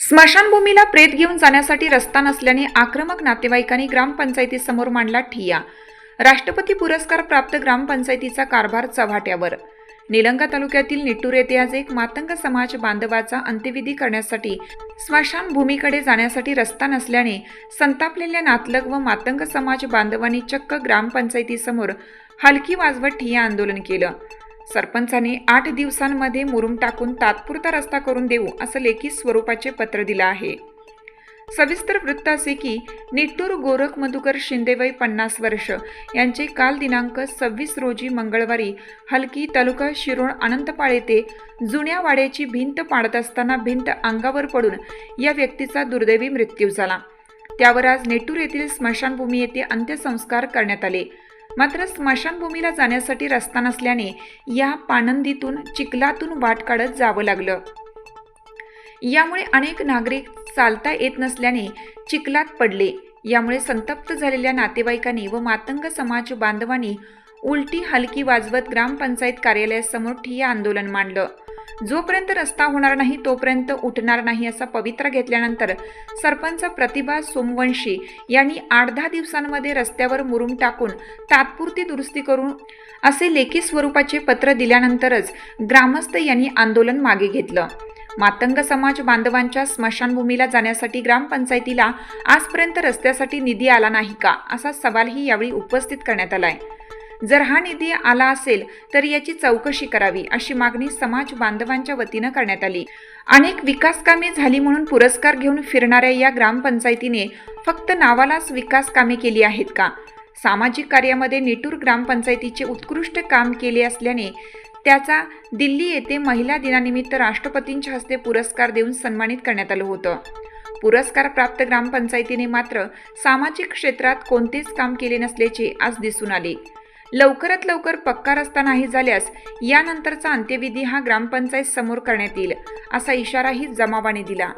स्मशानभूमीला प्रेत घेऊन जाण्यासाठी रस्ता नसल्याने आक्रमक नातेवाईकांनी ग्रामपंचायतीसमोर मांडला ठिया राष्ट्रपती पुरस्कार प्राप्त ग्रामपंचायतीचा कारभार चव्हाट्यावर. निलंगा तालुक्यातील निट्टूर येथे आज एक मातंग समाज बांधवाचा अंत्यविधी करण्यासाठी स्मशानभूमीकडे जाण्यासाठी रस्ता नसल्याने संतापलेल्या नातलग व मातंग समाज बांधवांनी चक्क ग्रामपंचायतीसमोर हलकी वाजवत ठिय्या आंदोलन केलं. सरपंचाने आठ दिवसांमध्ये मुरुम टाकून तात्पुरता रस्ता करून देऊ असं लेखी स्वरूपाचे पत्र दिलं आहे. सविस्तर वृत्त असे की निट्टूर गोरख मधुकर शिंदेवय पन्नास वर्ष यांचे काल दिनांक सव्वीस रोजी मंगळवारी हलकी तालुका शिरोळ अनंतपाळ येथे जुन्या वाड्याची भिंत पाडत असताना भिंत अंगावर पडून या व्यक्तीचा दुर्दैवी मृत्यू झाला. त्यावर आज नेटूर येथील स्मशानभूमी येथे अंत्यसंस्कार करण्यात आले. मात्र स्मशानभूमीला जाण्यासाठी रस्ता नसल्याने या पानंदीतून चिखलातून वाट काढत जावं लागलं. यामुळे अनेक नागरिक चालता येत नसल्याने चिखलात पडले. यामुळे संतप्त झालेल्या नातेवाईकांनी व मातंग समाज बांधवांनी उलटी हलकी वाजवत ग्रामपंचायत कार्यालयासमोर ठिय्या आंदोलन मांडलं. जोपर्यंत रस्ता होणार नाही तोपर्यंत उठणार नाही असा पवित्रा घेतल्यानंतर सरपंच प्रतिभा सोमवंशी यांनी आठ दहा दिवसांमध्ये रस्त्यावर मुरुम टाकून तात्पुरती दुरुस्ती करून असे लेखी स्वरूपाचे पत्र दिल्यानंतरच ग्रामस्थ यांनी आंदोलन मागे घेतलं. मातंग समाज बांधवांच्या स्मशानभूमीला जाण्यासाठी ग्रामपंचायतीला आजपर्यंत रस्त्यासाठी निधी आला नाही का असा सवालही यावेळी उपस्थित करण्यात आला आहे जर हा निधी आला असेल तर याची चौकशी करावी अशी मागणी समाज बांधवांच्या वतीनं करण्यात आली. अनेक विकास कामे झाली म्हणून पुरस्कार घेऊन फिरणाऱ्या या ग्रामपंचायतीने फक्त नावालाच विकास कामे केली आहेत का? सामाजिक कार्यामध्ये निटूर ग्रामपंचायतीचे उत्कृष्ट काम केले असल्याने त्याचा दिल्ली येथे महिला दिनानिमित्त राष्ट्रपतींच्या हस्ते पुरस्कार देऊन सन्मानित करण्यात आलं होतं. पुरस्कार प्राप्त ग्रामपंचायतीने मात्र सामाजिक क्षेत्रात कोणतेच काम केले नसल्याचे आज दिसून आले. लवकरात लवकर पक्का रस्ता नाही झाल्यास यानंतरचा अंत्यविधी हा ग्रामपंचायत समोर करण्यात येईल असा इशाराही जमावाने दिला.